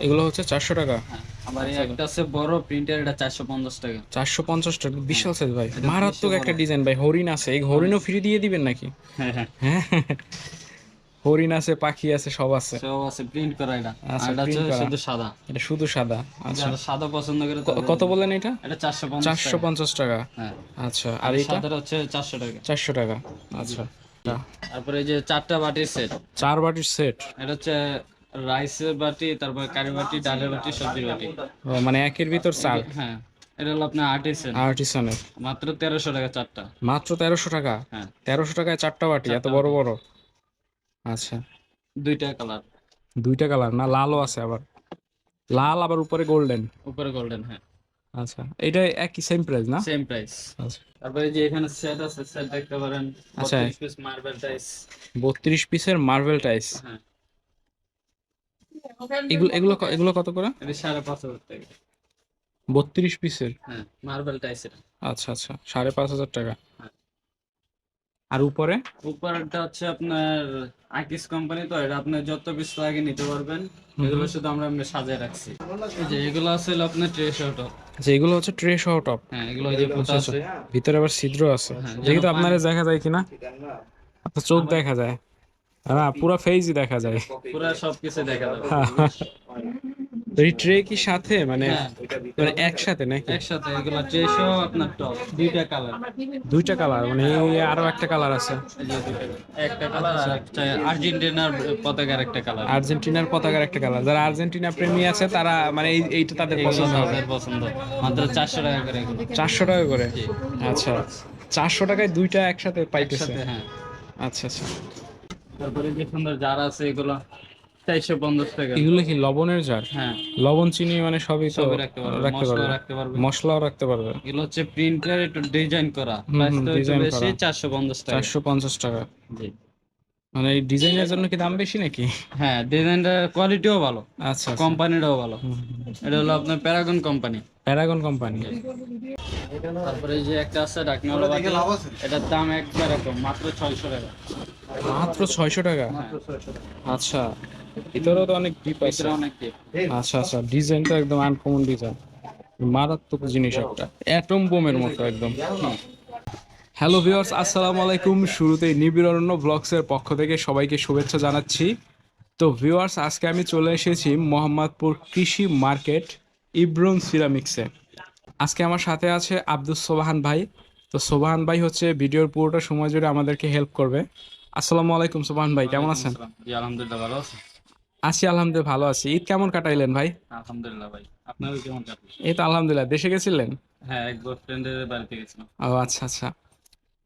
এগুলো হচ্ছে চারশো টাকা। হ্যাঁ একটা আছে বড় প্রিন্টার এটা চারশো পঞ্চাশ টাকা। চারশো পঞ্চাশ টাকা বিশাল সাইজ ভাই। মারাত্মক একটা ডিজাইন ভাই হরিণ আছে। এই হরিণও ফ্রি দিয়ে দিবেন নাকি? হ্যাঁ হ্যাঁ। হ্যাঁ হরিণ আছে পাখি আছে সব আছে। সব আছে প্রিন্ট করা এটা। এটা print হচ্ছে করা। শুধু সাদা। এটা শুধু সাদা আচ্ছা। সাদা পছন্দ করে কত। বললেন এটা? টাকা। হ্যাঁ। আচ্ছা আর এটা? সাদাটা হচ্ছে চারশো টাকা। চারশো টাকা আচ্ছা। তারপরে এই যে চারটা বাটির সেট চার বাটির সেট এটা হচ্ছে রাইসের বাটি তারপর কারি বাটি ডালের বাটি সবজির বাটি। মানে একের ভিতর চাল? হ্যাঁ এটা হলো আপনার আর্টিসেন। আর্টিসানের। মাত্র তেরোশো টাকা চারটা। মাত্র তেরোশো টাকা? হ্যাঁ। তেরোশো টাকায় চারটা বাটি এত বড় বড়? আচ্ছা। দুইটা কালার। দুইটা কালার না লালও আছে আবার। লাল আবার উপরে গোল্ডেন? উপরে গোল্ডেন হ্যাঁ। আচ্ছা এটা একই সেম প্রাইস না? সেম প্রাইস আচ্ছা। তারপরে যে এখানে সেট আছে সেট দেখতে পারেন। আচ্ছা। পিস মার্বেল টাইস বত্রিশ পিসের মার্বেল টাইস হ্যাঁ। এগুলো এগুলো এগুলো কত করে? এটা সাড়ে পাঁচ হাজার টাকা। বত্রিশ পিসের? হ্যাঁ মার্বেল টাইস এটা আচ্ছা আচ্ছা সাড়ে পাঁচ হাজার টাকা। হ্যাঁ। আর উপরে? উপরটা হচ্ছে আপনার আকিস কোম্পানি তো এটা আপনি যত পিস লাগে নিতে পারবেন। এগুলো শুধু আমরা সাজায় রাখছি। যে এগুলো আছে আপনার ট্রে শর্ট যে এগুলো হচ্ছে ট্রে সহ টপ হ্যাঁ এগুলো এই যে পোতা আছে। ভিতরে আবার ছিদ্র আছে। যেহেতু দেখি তো যেন আপনার দেখা যায় কিনা? আপনার চোখ দেখা যায়। না পুরো ফেজই দেখা যায়। পুরো সবকিছু দেখা যাবে তো এই ট্রে কি সাথে? মানে হ্যাঁ। মানে একসাথে নাকি? একসাথে এগুলো ট্রে সহ আপনার টপ দুইটা কালার দুইটা কালার মানে আরও একটা কালার আছে। একটা কালার আর আর্জেন্টিনার পতাকার একটা কালার আর্জেন্টিনার পতাকার একটা কালার যারা আর্জেন্টিনা প্রেমী আছে তারা মানে এই এইটা তাদের পছন্দ হবে। তাদের পছন্দ। মাত্র চারশো টাকা করে এগুলো। চারশো টাকা করে? আচ্ছা। চারশো টাকায় দুইটা একসাথে পাইতেছে। হ্যাঁ। আচ্ছা আচ্ছা। তারপরে যে সুন্দর যারা আছে এগুলো চারশো পঞ্চাশ টাকা। এগুলো কি লবণের জার? হ্যাঁ। লবণ চিনি মানে সবই তো রাখতে পারবে রাখতে পারবে। মশলাও রাখতে পারবে। এগুলো হচ্ছে প্রিন্টার একটু ডিজাইন করা। চারশো পঞ্চাশ টাকা। চারশো পঞ্চাশ টাকা। জি। মানে এই ডিজাইনের জন্য কি দাম বেশি নাকি? হ্যাঁ ডিজাইনটা কোয়ালিটিও ভালো আচ্ছা আচ্ছা। কোম্পানিটাও ভালো। এটা হলো আপনার প্যারাগন কোম্পানি প্যারাগন কোম্পানি তারপরে যে একটা আছে ডাকনাওয়ালা এটার দাম একবার মাত্র ছয়শো টাকা। মাত্র ছয়শো টাকা? আচ্ছা ভিতরেও তো অনেক ডিপ আছে। আচ্ছা আচ্ছা ডিজাইনটা একদম আনকমন ডিজাইন মারাত্মক জিনিস একটা। অ্যাটম বোমের মতো একদম। হ্যালো ভিউয়ার্স আসসালামু আলাইকুম। শুরুতেই নিবিড়রণ্য ব্লগসের পক্ষ থেকে সবাইকে শুভেচ্ছা জানাচ্ছি। তো ভিউয়ার্স আজকে আমি চলে এসেছি মোহাম্মদপুর কৃষি মার্কেট ইব্রন সিরামিক্সে। আজকে আমার সাথে আছে আব্দুল সোবাহান ভাই। তো সোবাহান ভাই হচ্ছে ভিডিওর পুরোটা সময় জুড়ে আমাদেরকে হেল্প করবে। আসসালামু আলাইকুম সোবাহান ভাই কেমন আছেন? জি আলহামদুলিল্লাহ ভালো আছি। আছি আলহামদুলিল্লাহ ভালো আছি। ঈদ কেমন কাটাইলেন ভাই? আলহামদুলিল্লাহ ভাই আপনারও কেমন কাটলো? এই তো আলহামদুলিল্লাহ দেশে গেছিলেন? হ্যাঁ এক ফ্রেন্ডের বাড়িতে গেছিলাম। ও আচ্ছা আচ্ছা।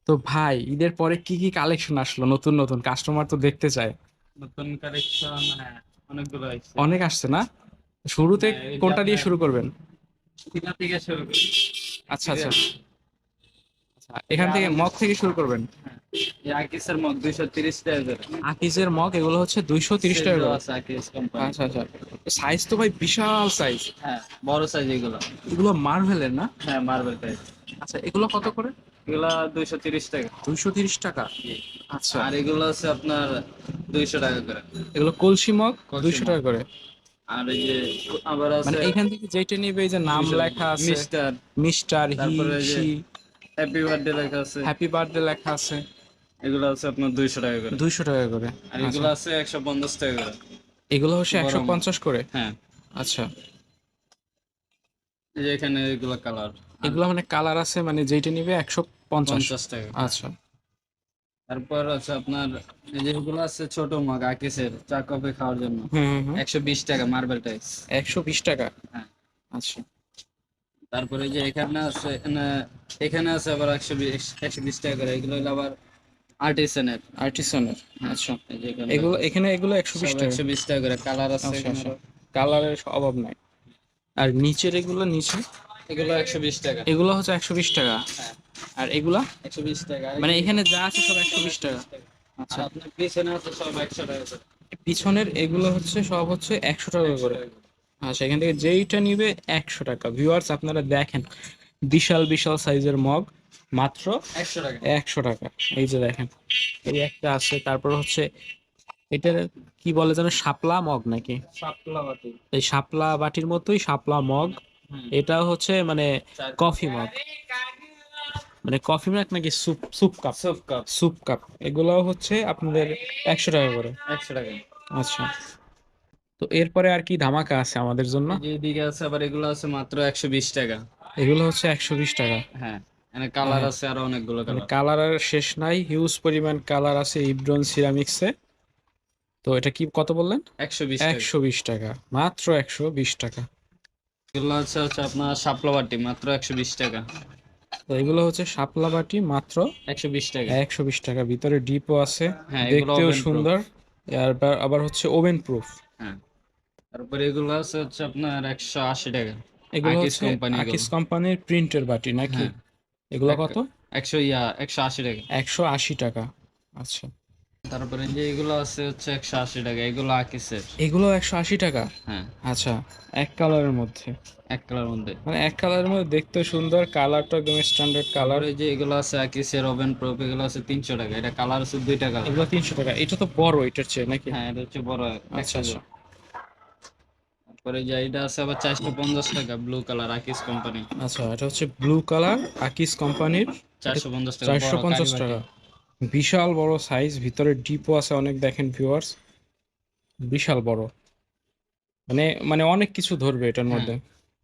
তো ভাই ঈদের পরে কি কি কালেকশন আসলো? নতুন নতুন কাস্টমার তো দেখতে চায়। নতুন কালেকশন হ্যাঁ অনেকগুলো আসছে। অনেক আসছে না? শুরুতে হ্যাঁ, কোনটা দিয়ে শুরু করবেন? কিনা থেকে শুরু করি। আচ্ছা আচ্ছা। আচ্ছা, এখান থেকে মগ থেকে শুরু করবেন? হ্যাঁ। আকিসের মগ দুইশো তিরিশ টাকা করে। আকিজের মগ এগুলো হচ্ছে দুইশো তিরিশ টাকা করে। আছে আকিস কোম্পানি আচ্ছা আচ্ছা। সাইজ তো ভাই বিশাল সাইজ। হ্যাঁ বড় সাইজ এগুলো। এগুলো মার্ভেলের না? হ্যাঁ মার্বেল টাইপ আচ্ছা এগুলো কত করে? এগুলো দুইশো তিরিশ টাকা। দুইশো তিরিশ টাকা? আচ্ছা। আর এগুলো আছে আপনার দুইশো টাকা করে। এগুলো কলসি মগ কলসি দুইশো মগ। টাকা করে। আর এই যে আবার মানে আছে এইখান থেকে যেটা নিবে এই যে নাম লেখা আছে। মিস্টার। মিস্টার তারপরে হ্যাপি বার্থডে লেখা আছে। হ্যাপি বার্থডে লেখা আছে। এগুলো আছে আপনার দুইশো টাকা করে। দুইশো টাকা করে। আর এগুলো আছে একশো পঞ্চাশ টাকা করে। এগুলো হচ্ছে একশো পঞ্চাশ করে? হ্যাঁ। আচ্ছা। এই যে এখানে এগুলো কালার এগুলো মানে কালার আছে মানে যেটা নিবে একশো পঞ্চাশ। পঞ্চাশ টাকা আচ্ছা। তারপর আছে আপনার এই যে এগুলো আছে ছোট মগ আকিসের চা কফি খাওয়ার জন্য। হুম হুম হুম। একশো বিশ টাকা মার্বেল টাইস একশো বিশ টাকা? হ্যাঁ। আচ্ছা। তারপরে যে এখানে আছে এখানে এখানে আছে আবার একশো বিশ একশো বিশ টাকা করে। এগুলো হলো আবার আর্টিসানের আর্টিসনের আচ্ছা। এগুলো এখানে এগুলো একশো বিশ টাকা। একশো বিশ টাকা করে। কালার আছে আচ্ছা এখানে আচ্ছা। কালারের অভাব নাই। আর নিচের এগুলো নিচে? এগুলো একশো বিশ টাকা। এগুলো হচ্ছে একশো বিশ টাকা। হ্যাঁ। আর এগুলা? একশো বিশ টাকা। মানে এখানে যা আছে সব একশো বিশ টাকা। আচ্ছা। আপনার পিছনে আছে সব একশো টাকা করে। পিছনের এগুলো হচ্ছে সব হচ্ছে একশো টাকা করে। আচ্ছা এখান থেকে যেইটা নিবে একশো টাকা। ভিউয়ার্স আপনারা দেখেন। বিশাল বিশাল সাইজের মগ মাত্র একশো টাকা। একশো টাকা। এই যে দেখেন এই একটা আছে তারপর হচ্ছে এটা কি বলে যেন শাপলা মগ নাকি? এই শাপলা বাটির মতোই শাপলা মগ। এটা হচ্ছে মানে কফি মগ। মানে কফি মগ নাকি soup soup cup? Cup. Soup cup. এগুলো হচ্ছে আপনাদের একশো টাকা করে। একশো টাকা। আচ্ছা। তো এরপরে আর কি ধামাকা আছে আমাদের জন্য? এদিকে আছে আবার এগুলো আছে মাত্র একশো বিশ টাকা। এগুলো হচ্ছে একশো বিশ টাকা। হ্যাঁ কালার আছে আরও অনেকগুলো কালার কালার আর শেষ নাই হিউজ পরিমাণ কালার আছে ইব্রন সিরামিক্সে তো এটা কি কত বললেন? একশো বিশ টাকা। একশো বিশ টাকা মাত্র একশো বিশ টাকা। এগুলো আছে হচ্ছে আপনার শাপলা বাটি মাত্র একশো বিশ টাকা। তো এগুলো হচ্ছে শাপলা বাটি মাত্র একশো বিশ টাকা। একশো বিশ টাকা। ভিতরে ডিপও আছে হ্যাঁ দেখতেও সুন্দর। আর আবার হচ্ছে ওভেন প্রুফ হ্যাঁ তারপরে এগুলো আছে হচ্ছে আপনার একশো আশি টাকা। এগুলো আকিস হচ্ছে company আকিস কোম্পানির প্রিন্টের বাটি নাকি? হ্যাঁ। এগুলো এক- কত? একশো ইয়া একশো আশি টাকা। একশো আশি টাকা। আচ্ছা। তারপরে যে এগুলো আছে হচ্ছে একশো আশি টাকা এগুলো আকিসের এগুলো একশো আশি টাকা? হ্যাঁ। আচ্ছা এক কালারের মধ্যে। এক কালার মধ্যে। মানে এক কালারের মধ্যে দেখতে সুন্দর কালারটা একদম স্ট্যান্ডার্ড কালার তারপরে যে এগুলো আছে আকিসের ওভেন প্রুফ এগুলো আছে তিনশো টাকা। এটা কালার আছে দুইটা কালার এগুলো তিনশো টাকা। এটা তো বড় এটার চেয়ে নাকি? হ্যাঁ এটা হচ্ছে বড় আচ্ছা আচ্ছা। তারপরে যে এটা আছে আবার চারশো পঞ্চাশ টাকা ব্লু কালার আকিস কোম্পানি আচ্ছা এটা হচ্ছে ব্লু কালার আকিস কোম্পানির চারশো পঞ্চাশ টাকা চারশো পঞ্চাশ টাকা। বিশাল বড় সাইজ ভিতরে ডিপও আছে অনেক দেখেন ভিউয়ার্স বিশাল বড়। মানে মানে অনেক কিছু ধরবে এটার মধ্যে।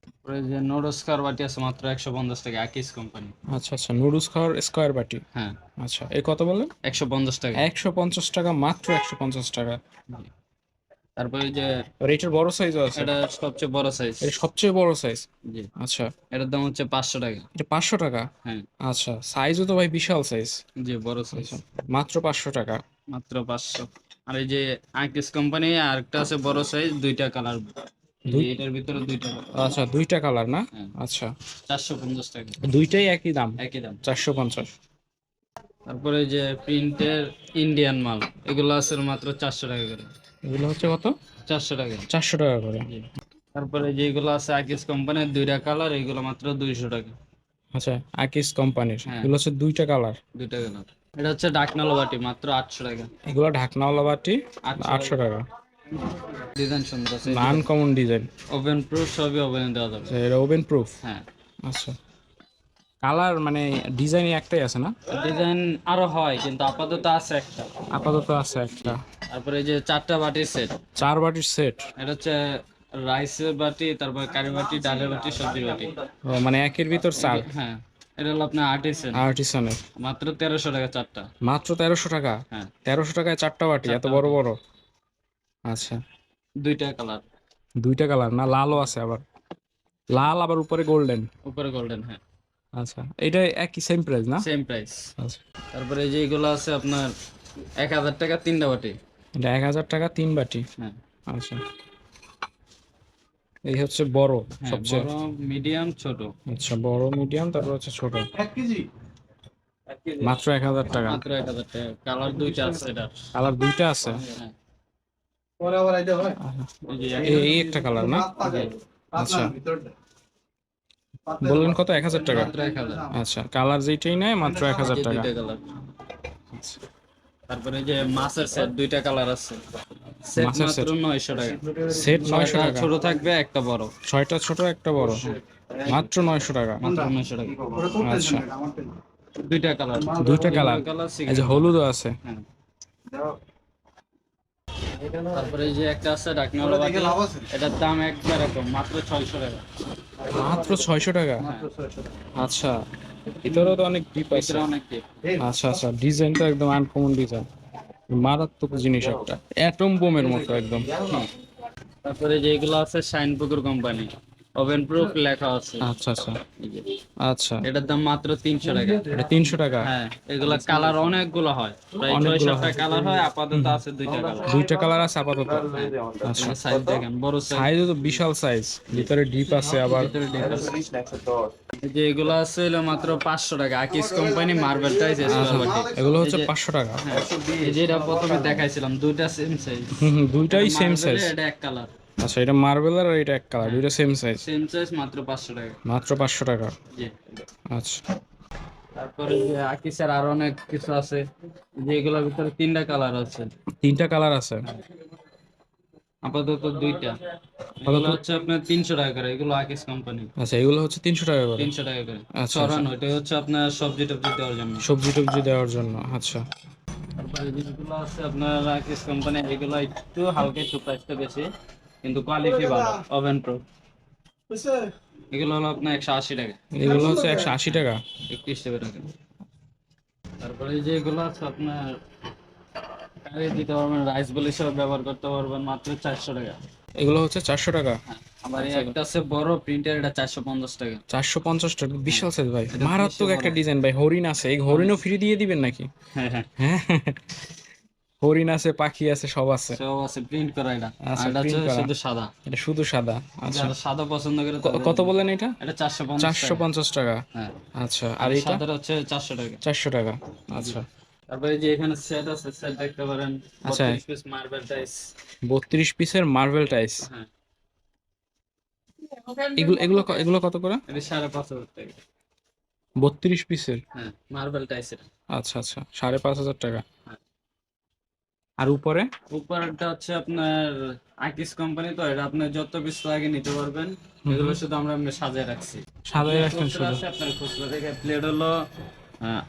তারপরে যে নোডস্কার বাটি আছে মাত্র একশো পঞ্চাশ টাকা আকিস কোম্পানি আচ্ছা আচ্ছা নুডলস খাওয়ার স্কোয়ার বাটি। হ্যাঁ। আচ্ছা এই কত একশো পঞ্চাশ টাকা। একশো পঞ্চাশ টাকা মাত্র একশো পঞ্চাশ টাকা। তারপরে যে আর এটার বড় সাইজও আছে। এটা সবচেয়ে বড় সাইজ এটা সবচেয়ে বড় সাইজ জি। আচ্ছা। এটার দাম হচ্ছে পাঁচশো টাকা। এটা পাঁচশো টাকা? হ্যাঁ। আচ্ছা সাইজও তো ভাই বিশাল সাইজ জি বড় সাইজ আচ্ছা মাত্র পাঁচশো টাকা। মাত্র পাঁচশো। আর এই যে আকিস কোম্পানি আরেকটা আছে বড় সাইজ দুইটা কালার এটার ভিতরে দুইটা আচ্ছা দুইটা কালার না? হ্যাঁ। আচ্ছা। চারশো পঞ্চাশ টাকা। দুইটাই একই দাম? একই দাম। চারশো পঞ্চাশ। তারপরে যে প্রিন্টের ইন্ডিয়ান মাল এগুলো আছে মাত্র চারশো টাকা করে। এগুলো হচ্ছে কত? চারশো টাকা। চারশো টাকা করে। তারপরে যেগুলো আছে আকিস কোম্পানির দুইটা কালার এগুলো মাত্র দুইশো টাকা। আচ্ছা আকিস কোম্পানির। হ্যাঁ। এগুলো হচ্ছে দুইটা কালার? দুইটা কালার। এটা হচ্ছে ডাকনালো বাটি মাত্র আটশো টাকা। এগুলো ঢাকনাওয়ালা বাটি আটশো টাকা। ডিজাইন সুন্দর আছে। Uncommon design. ওভেন প্রুফ সবই ওভেনে দেওয়া যাবে। এটা ওভেন প্রুফ? হ্যাঁ। আচ্ছা। কালার মানে ডিজাইন একটাই আছে না? ডিজাইন আরও হয় কিন্তু আপাতত আছে একটা। আপাতত আছে একটা। তারপরে এই যে চারটা বাটির সেট চার বাটির সেট এটা হচ্ছে রাইসের বাটি তারপর কারি বাটি ডালের বাটি সবজি বাটি। মানে একের ভিতর চার? হ্যাঁ এটা হলো আপনার আর্টিসেন আর্টিসানের মাত্র তেরোশো টাকা চারটা। মাত্র তেরোশো টাকা? হ্যাঁ। তেরোশো টাকায় চারটা বাটি এত বড় বড়? আচ্ছা। দুইটা কালার। দুইটা কালার না লালও আছে আবার। লাল আবার উপরে গোল্ডেন উপরে গোল্ডেন হ্যাঁ। আচ্ছা এটা একই সেম প্রাইস না? সেম প্রাইস আচ্ছা। তারপরে এই যে এগুলো আছে আপনার এক হাজার টাকা তিনটা বাটি। এটা এক হাজার টাকা তিন বাটি। হ্যাঁ। আচ্ছা। এই হচ্ছে বড় হ্যাঁ সবচেয়ে। বড় মিডিয়াম ছোট। আচ্ছা বড় মিডিয়াম তারপর হচ্ছে ছোট। মাত্র এক হাজার টাকা। মাত্র এক হাজার টাকা। কালার দুইটা আছে এটার কালার দুইটা আছে? হ্যাঁ। আচ্ছা। এই যে এই এই একটা কালার না? আচ্ছা। বললেন কত? এক হাজার টাকা। মাত্র এক হাজার। আচ্ছা কালার যেইটাই নেয় মাত্র এক হাজার এই টাকা। দুইটা কালার তারপরে যে মাছের সেট দুইটা কালার আছে। সেট মাত্র নয়শো টাকা। সেট নয়শো ছয়টা টাকা। ছোট থাকবে একটা বড়। ছয়টা ছোট একটা বড়। মাত্র নয়শো টাকা। মাত্র নয়শো টাকা। আচ্ছা। দুইটা কালার দুইটা কালার এই যে হলুদও আছে। হ্যাঁ। তারপরে এই যে একটা আছে ডাকনাওয়ালা এটার দাম একবার মাত্র ছয়শো টাকা। মাত্র ছয়শো টাকা। আচ্ছা। ভিতরেও তো অনেক ডিপ আছে। ভিতরে অনেক ডিপ আচ্ছা আচ্ছা ডিজাইনটা একদম আনকমন ডিজাইন মারাত্মক জিনিস একটা। অ্যাটম বোমের মতো একদম। তারপরে যেগুলো আছে শাইন পুকুর কোম্পানি ওভেন প্রুফ লেখা আছে। আচ্ছা আচ্ছা। আচ্ছা। এটার দাম মাত্র তিনশো টাকা। এটা তিনশো টাকা? হ্যাঁ এগুলা কালার অনেকগুলো হয়। প্রায় কালার হয় আপাতত আছে দুইটা কালার। দুইটা কালার আছে আপাতত। আচ্ছা। সাইজ দেখেন বড় সাইজ। সাইজও তো বিশাল সাইজ। ভিতরে ডিপ আছে আবার। ভিতরে deep আছে। যে এগুলো আছে হলো মাত্র পাঁচশো টাকা। আকিস কোম্পানি মার্বেল টাইস এগুলো হচ্ছে পাঁচশো টাকা। এই যেটা প্রথমে দেখাইছিলাম দুইটা সেম সাইজ হুম হুম দুইটাই সেম সাইজ এটা এক কালার। আচ্ছা এটা মার্বেল আর এটা এক কালার দুইটা সেম সাইজ সেম সাইজ মাত্র পাঁচশো টাকা। মাত্র পাঁচশো টাকা? জি। আচ্ছা। তারপরে যে আকিসের আরও অনেক কিছু আছে যে এগুলোর ভিতরে তিনটা কালার আছে। তিনটা কালার আছে? আপাতত দুইটা। এগুলো হচ্ছে আপনার তিনশো টাকা করে এগুলো আকিস কোম্পানি আচ্ছা এগুলো হচ্ছে তিনশো টাকা করে? তিনশো টাকা করে। আচ্ছা, সরানো এটা হচ্ছে আপনার সবজি টবজি দেওয়ার জন্য। সবজি টবজি দেওয়ার জন্য আচ্ছা। তারপরে যেগুলো আছে আপনার আকিস কোম্পানি এগুলো একটু হালকা একটু প্রাইসটা বেশি। কিন্তু কোয়ালিটি ভালো ওভেন প্রো এগুলো হলো আপনার একশো আশি টাকা। এগুলো হচ্ছে একশো আশি টাকা। একত্রিশ টাকা টাকা। তারপরে যে এগুলো আছে আপনার কারি দিতে পারবেন রাইস বল হিসেবে ব্যবহার করতে পারবেন মাত্র চারশো টাকা। এগুলো হচ্ছে চারশো টাকা। হ্যাঁ আবার একটা আছে বড় প্রিন্টার এটা চারশো পঞ্চাশ টাকা। চারশো পঞ্চাশ টাকা বিশাল সাইজ ভাই। মারাত্মক একটা ডিজাইন ভাই হরিণ আছে। এই হরিণও ফ্রি দিয়ে দিবেন নাকি? হ্যাঁ। হ্যাঁ হ্যাঁ। হরিণ আছে পাখি আছে সব আছে। সব আছে প্রিন্ট করা এটা। আচ্ছা, আর এটা হচ্ছে করা। শুধু সাদা। এটা শুধু সাদা আচ্ছা। যারা সাদা পছন্দ করে ক- কত বললেন এটা? এটা চারশো পঞ্চাশ চারশো পঞ্চাশ টাকা। হ্যাঁ। আচ্ছা আর এটা? সাদাটা হচ্ছে চারশো টাকা। চারশো টাকা আচ্ছা। তারপরে যে এখানে সেট আছে সেট দেখতে পারেন। আচ্ছা। পিস মার্বেল টাইস বত্রিশ পিসের মার্বেল টাইস হ্যাঁ। এগুলো এগুলো ক- এগুলো কত করে? এটা সাড়ে পাঁচ হাজার টাকা। বত্রিশ পিসের হ্যাঁ মার্বেল টাইস এটা আচ্ছা আচ্ছা সাড়ে পাঁচ হাজার টাকা। হ্যাঁ। আর উপরে? উপরটা হচ্ছে আপনার আকিস কোম্পানি তো এটা আপনার যত পিস লাগে নিতে পারবেন এগুলো শুধু আমরা সাজিয়ে রাখছি। সাদাই রাখছেন শুধু? আপনার খুচরা থেকে প্লেট হলো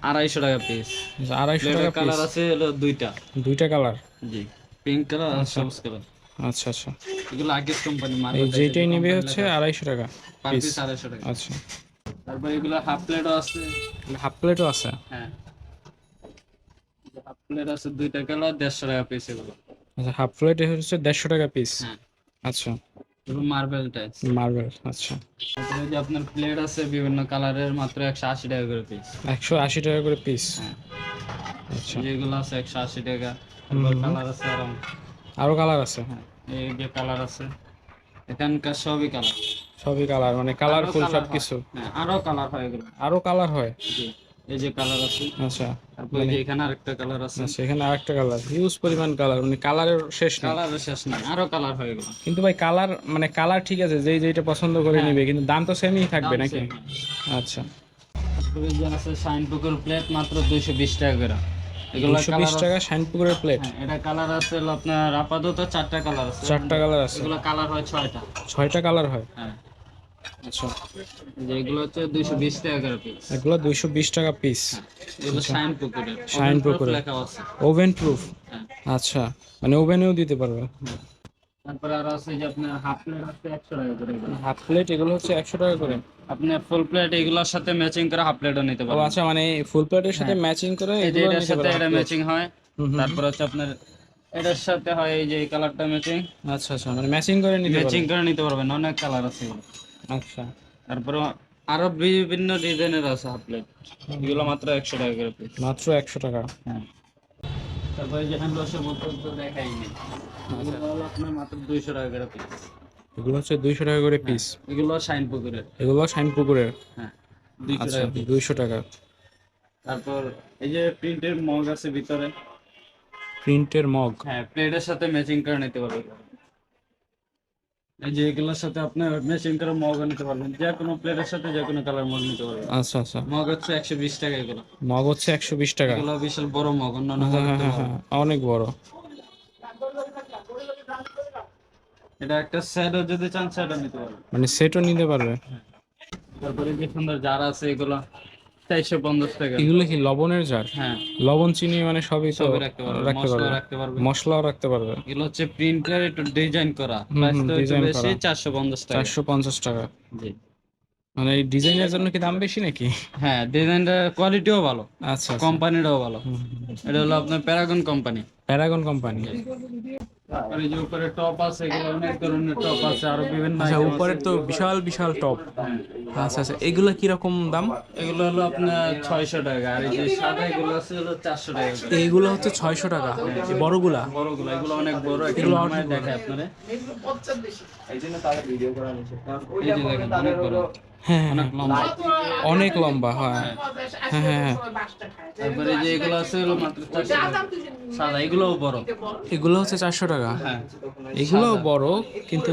আড়াইশো টাকা পিস আচ্ছা, আড়াইশো টাকা কালার আছে হলো দুইটা। দুইটা কালার জি পিঙ্ক কালার আর সবুজ কালার আচ্ছা আচ্ছা। এগুলো আকিস কোম্পানি এই যেটাই নেবে হচ্ছে আড়াইশো টাকা পিস আড়াইশো টাকা। আচ্ছা। তারপর এগুলো হাফ প্লেটও আছে। হাফ প্লেটও আছে? হ্যাঁ। প্লেট আছে দুইটা কালার দেড়শো টাকা পিস এগুলো। আচ্ছা হাফ প্লেট হচ্ছে দেড়শো টাকা পিস হ্যাঁ। আচ্ছা। এগুলো মার্বেল টাইস মার্বেল আচ্ছা। তারপরে যে আপনার প্লেট আছে বিভিন্ন কালারের মাত্র একশো আশি টাকা করে পিস একশো আশি টাকা করে পিস আচ্ছা। যেগুলো আছে একশো আশি টাকা। কালার আছে আরও। কালার আছে? হ্যাঁ এই যে কালার আছে এখানকার সবই কালার সবই কালার মানে কালারফুল সব কিছু হ্যাঁ। আরও কালার হয় এগুলো। আরও কালার হয়? জি। এই যে কালার আছে। আচ্ছা তারপর এই যে এখানে আরেকটা কালার আছে। আচ্ছা এখানে আরেকটা কালার হিউজ পরিমাণ কালার মানে কালারের শেষ নেই। কালারের শেষ নাই আরও কালার হয় এগুলো কিন্তু ভাই কালার মানে কালার ঠিক আছে যেই যেটা পছন্দ করে নিবে কিন্তু দাম তো সেমই থাকবে নাকি? আচ্ছা। তারপরে যে আছে শাইন পুকুর প্লেট মাত্র দুইশো বিশ টাকা করে। এগুলো টাকা প্লেট হ্যাঁ এটা কালার আছে আপনার আপাতত চারটা কালার আছে। চারটা কালার আছে। এগুলো কালার হয় ছয়টা। ছয়টা কালার হয়? হ্যাঁ। আচ্ছা। এগুলো হচ্ছে দুইশো বিশ টাকা পিস এগুলো দুইশো বিশ টাকা পিস এগুলো শাইন পুকুরের শাইন পুকুরের। ওভেন প্রুফ আচ্ছা। মানে ওভেনেও দিতে পারবে। তারপরে আর আছে যে আপনার হাফ প্লেট টাকা করে এগুলো। হাফ প্লেট এগুলো হচ্ছে একশো টাকা করে। আপনি ফুল প্লেট এগুলোর সাথে ম্যাচিং করে হাফ প্লেটও নিতে পারবেন। আচ্ছা মানে ফুল প্লেটের সাথে ম্যাচিং করে এগুলো এটার সাথে এটা ম্যাচিং হয়। তারপর হচ্ছে আপনার এটার সাথে হয় এই যে এই কালারটা ম্যাচিং আচ্ছা আচ্ছা। মানে ম্যাচিং করে নিতে ম্যাচিং করে নিতে পারবেন। অনেক কালার আছে এগুলো। আচ্ছা। তারপরে আরও বিভিন্ন ডিজাইনের আছে হাফ প্লেট। এগুলো মাত্র একশো টাকা করে পিস মাত্র একশো টাকা। হ্যাঁ। তারপরে যে হ্যান্ড ওয়াশের তো দেখাইনি আপনার মাত্র দুইশো টাকা করে পিস এগুলো হচ্ছে দুইশো টাকা করে পিস এগুলো শাইন পুকুরের। এগুলো শাইন পুকুরের? হ্যাঁ দুইশো আচ্ছা টাকা দুইশো টাকা। তারপর এই যে প্রিন্টের মগ আছে ভিতরে। প্রিন্টের মগ? হ্যাঁ প্লেটের সাথে ম্যাচিং করে নিতে পারবেন এই যে এগুলোর সাথে আপনি ম্যাচিং করে মগ নিতে পারবেন। যে কোনো প্লেটের সাথে যে কোনো কালার মগ নিতে পারবেন। আচ্ছা আচ্ছা। মগ হচ্ছে একশো বিশ টাকা এগুলো। মগ হচ্ছে একশো বিশ টাকা। এগুলো বিশাল বড় মগ অন্যান্য হ্যাঁ হ্যাঁ। হ্যাঁ, অনেক বড়। এটা একটা সেটও যদি চান সেটও নিতে পারবেন। মানে সেটও নিতে পারবে। তারপরে যে সুন্দর যারা আছে এগুলো। চারশো পঞ্চাশ টাকা এগুলো কি লবণের জার? হ্যাঁ। লবণ চিনি মানে সবই তো রাখতে মশলা পারবে। রাখতে মশলাও রাখতে পারবে। এগুলো হচ্ছে প্রিন্টার একটু ডিজাইন করা। প্রাইস তো বেশি করা। চারশো পঞ্চাশ টাকা। চারশো পঞ্চাশ টাকা। জি। মানে এই ডিজাইনের জন্য কি দাম বেশি নাকি? হ্যাঁ ডিজাইনটা কোয়ালিটিও ভালো। আচ্ছা কোম্পানিটাও ভালো। এটা হলো আপনার প্যারাগন কোম্পানি প্যারাগন কোম্পানি তারপরে যে উপরে টপ আছে এগুলো অনেক ধরনের টপ আছে আরও বিভিন্ন আচ্ছা। উপরের তো বিশাল বিশাল টপ। আচ্ছা আচ্ছা এগুলো কীরকম দাম? এগুলো হলো আপনার ছয়শো টাকা আর এই যে সাদা এগুলো আছে হলো চারশো টাকা। করে। এইগুলো হচ্ছে ছয়শো টাকা এই বড়গুলা? বড়গুলো এগুলো অনেক বড় এগুলো অনেক দেখায় আপনারে। এই যে দেখেন অনেক বড়। হ্যাঁ হ্যাঁ, অনেক লম্বা। অনেক লম্বা হ্যাঁ। হ্যাঁ হ্যাঁ হ্যাঁ। তারপরে যে এগুলো আছে হলো মাত্র চারশো টাকা। সাদা এগুলোও বড়। এগুলো হচ্ছে চারশো টাকা। হ্যাঁ। এগুলোও বড় কিন্তু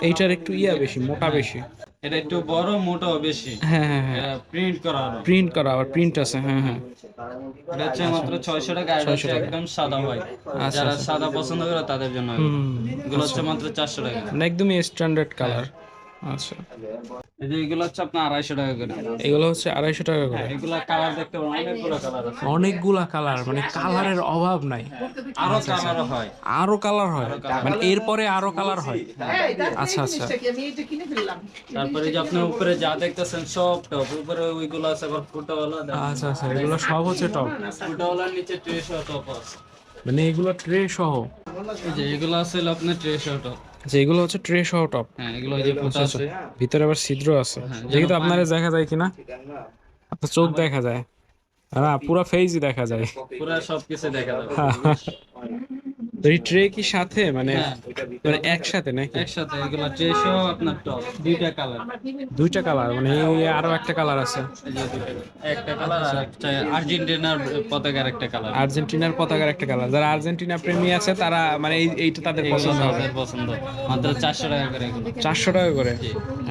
এইটার একটু ইয়া বেশি মোটা বেশি। এটা একটু বড় মোটা বেশি। হ্যাঁ হ্যাঁ হ্যাঁ। প্রিন্ট করা প্রিন্ট করা আবার প্রিন্ট আছে হ্যাঁ হ্যাঁ। এটা হচ্ছে মাত্র ছয়শো টাকা আর এটা হচ্ছে একদম সাদা হোয়াইট যারা সাদা পছন্দ করে তাদের জন্য এগুলো হচ্ছে মাত্র চারশো টাকা। মানে একদমই স্ট্যান্ডার্ড কালার আচ্ছা। এই যে এগুলো হচ্ছে আপনার আড়াইশো টাকা করে। এগুলো হচ্ছে আড়াইশো টাকা করে। এগুলো কালার দেখতে অনেকগুলো কালার আছে। অনেকগুলা কালার মানে কালারের অভাব নাই। আরও হয়। কালার হয়। মানে এরপরে আরও কালার হয়। আচ্ছা আচ্ছা। তারপরে যে আপনি উপরে যা দেখতেছেন সব টপ উপরে ওইগুলো আছে আবার ফুটাওয়ালা আচ্ছা আচ্ছা এগুলো সব হচ্ছে টপ ফুটাওয়ালার নিচে ট্রেশো টপ আছে। মানে এগুলো ট্রে সহ। যে এগুলো আছে আপনার ট্রেশো টপ যে এগুলো হচ্ছে ট্রে সহ টপ হ্যাঁ এগুলো যে ফুটা আছে। ভিতরে আবার ছিদ্র আছে। দেখি তো আপনার দেখা যায় কিনা আপনার চোখ দেখা যায়। হ্যাঁ পুরো ফেজই দেখা যায়। পুরো সবকিছু দেখা যাবে এই ট্রে কি সাথে? মানে হ্যাঁ। মানে একসাথে নাকি? একসাথে এগুলো ট্রেশো আপনার টপ দুইটা কালার দুইটা কালার মানে এই আরও একটা কালার আছে। একটা কালার আর একটা আর্জেন্টিনার পতাকার একটা কালার আর্জেন্টিনার পতাকার একটা কালার যারা আর্জেন্টিনা প্রেমী আছে তারা মানে এই এইটা তাদের পছন্দ হবে। পছন্দ। মাত্র চারশো টাকা করে এগুলো। চারশো টাকা করে?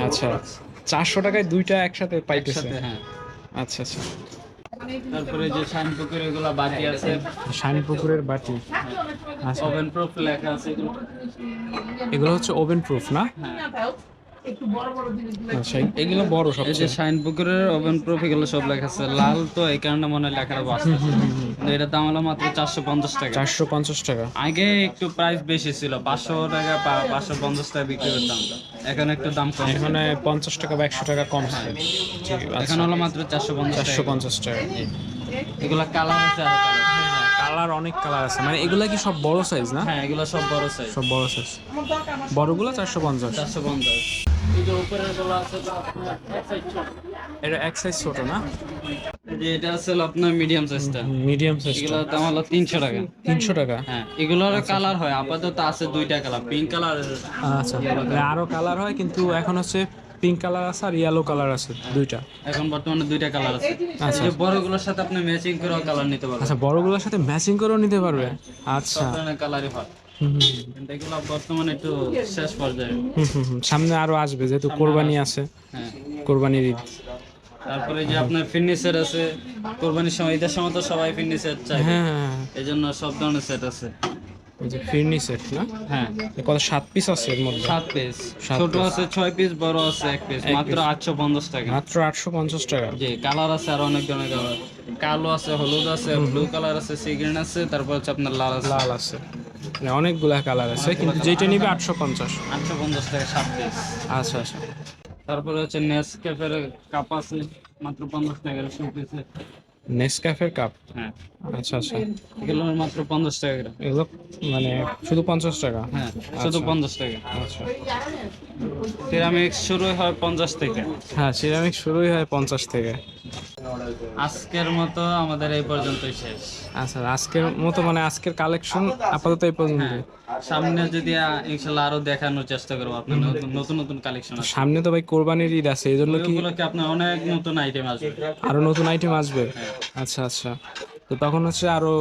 আচ্ছা। চারশো টাকায় দুইটা একসাথে পাইতেছে। হ্যাঁ। আচ্ছা আচ্ছা। তারপরে যে শাইন পুকুর এগুলো বাটি আছে। শাইন পুকুরের বাটি। আচ্ছা ওভেন প্রুফ লেখা আছে এগুলো। হচ্ছে ওভেন প্রুফ না? আচ্ছা এগুলো বড় এই যে শাইন পুকুরের ওভেন প্রুফ এগুলো সব লেখা আছে। লাল তো এই কারণে মনে হয় লেখাটা বাস্তব কিন্তু এটার দাম হলো মাত্র চারশো পঞ্চাশ টাকা। চারশো পঞ্চাশ টাকা। আগে একটু প্রাইস বেশি ছিল। পাঁচশো টাকা পাঁচশো পঞ্চাশ টাকা বিক্রি করতাম। এখন একটু দাম কম। এখানে পঞ্চাশ টাকা বা একশো টাকা কম হয়। এখন হলো মাত্র চারশো পঞ্চাশ চারশো পঞ্চাশ টাকা। এগুলো কালার আছে কালার অনেক কালার আছে। মানে এগুলা কি সব বড় সাইজ না? হ্যাঁ এগুলো সব বড় সাইজ সব বড় সাইজ বড়গুলো চারশো পঞ্চাশ। চারশো পঞ্চাশ। এই যে উপরেরগুলো আছে আপনার এক size ছোট। এটা এক সাইজ ছোট না? যে এটা আছে আপনার মিডিয়াম সাইজটা মিডিয়াম সাইজ এগুলোর দাম হলো তিনশো টাকা। তিনশো টাকা? হ্যাঁ এগুলোর কালার হয় আপাতত আছে দুইটা কালার পিঙ্ক কালার আচ্ছা মানে আরও কালার হয় কিন্তু এখন হচ্ছে পিঙ্ক কালার আছে আর ইয়েলো কালার আছে দুইটা। এখন বর্তমানে দুইটা কালার আছে। আচ্ছা। যে বড়গুলোর সাথে আপনি ম্যাচিং করে কালার নিতে পারবেন। আচ্ছা বড়গুলোর সাথে ম্যাচিং করেও নিতে পারবে? আচ্ছা। কালারই হয়। কিন্তু এগুলো বর্তমানে একটু শেষ পর্যায়ে। হুম, হুম, হুম। সামনে আরও আসবে যেহেতু কোরবানি আছে। হ্যাঁ। কোরবানির ঈদ। তারপরে যে আপনার ফিনিশার আছে কোরবানির সময় ঈদের সময় তো সবাই ফিনিশার চাই হ্যাঁ হ্যাঁ হ্যাঁ। এই জন্য সব ধরনের সেট আছে। এই যে ফিরনি সেট না? হ্যাঁ। কত সাত পিস আছে এর মধ্যে? সাত পিস ছোট আছে ছয় পিস বড় আছে এক পিস মাত্র আটশো পঞ্চাশ টাকা। মাত্র আটশো পঞ্চাশ টাকা। জি কালার আছে আর অনেক ধরনের কালার কালো আছে হলুদ আছে ব্লু কালার আছে সি গ্রিন আছে তারপর হচ্ছে আপনার লাল আছে। লাল আছে। মানে অনেকগুলা কালার আছে কিন্তু যেটা নিবে আটশো পঞ্চাশ। আটশো পঞ্চাশ টাকা সাত পিস আচ্ছা আচ্ছা। তারপরে হচ্ছে নেস ক্যাফের কাপ আছে মাত্র পঞ্চাশ টাকার শু পিসে নেসক্যাফের কাপ হ্যাঁ। আচ্ছা আচ্ছা। এগুলো মাত্র পঞ্চাশ টাকা এগুলো মানে শুধু পঞ্চাশ টাকা? হ্যাঁ শুধু পঞ্চাশ টাকা। আচ্ছা। সিরামিক্স শুরু হয় পঞ্চাশ থেকে। হ্যাঁ সিরামিক শুরুই হয় পঞ্চাশ থেকে। আজকের মতো আমাদের এই পর্যন্তই শেষ। আচ্ছা আজকের মতো মানে আজকের কালেকশন আপাতত এই পর্যন্ত হ্যাঁ সামনে যদি আহ, ইনশাল্লাহ আরও দেখানোর চেষ্টা করব আপনার নতুন নতুন নতুন কালেকশন আছে। সামনে তো ভাই কোরবানির ঈদ আছে এই জন্য কি ওগুলোকে আপনার অনেক নতুন আইটেম আসবে? আরও নতুন আইটেম আসবে? আচ্ছা আচ্ছা। তো তখন হচ্ছে আরও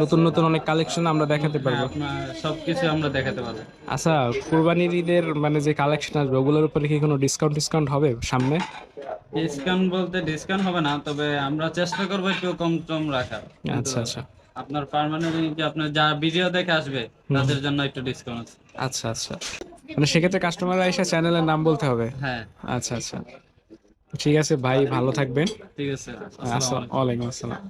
নতুন নতুন অনেক কালেকশন আমরা দেখাতে পারব। আপনার সবকিছু আমরা দেখাতে পারব। আচ্ছা কোরবানির ঈদের মানে যে কালেকশন আসবে ওগুলোর উপরে কি কোনো ডিসকাউন্ট ডিসকাউন্ট হবে সামনে? ডিসকাউন্ট বলতে ডিসকাউন্ট হবে না তবে আমরা চেষ্টা করব একটু কম কম রাখার। আচ্ছা আচ্ছা। আপনার পার্মানেন্ট আপনার যা ভিডিও দেখে আসবে তাদের জন্য একটু ডিসকাউন্ট আছে। আচ্ছা আচ্ছা। মানে সেক্ষেত্রে কাস্টমাররা এসে চ্যানেলের নাম বলতে হবে? হ্যাঁ। আচ্ছা আচ্ছা। ঠিক আছে ভাই ভালো থাকবেন। ঠিক আছে আসসালাম ওয়ালাইকুম আসসালাম।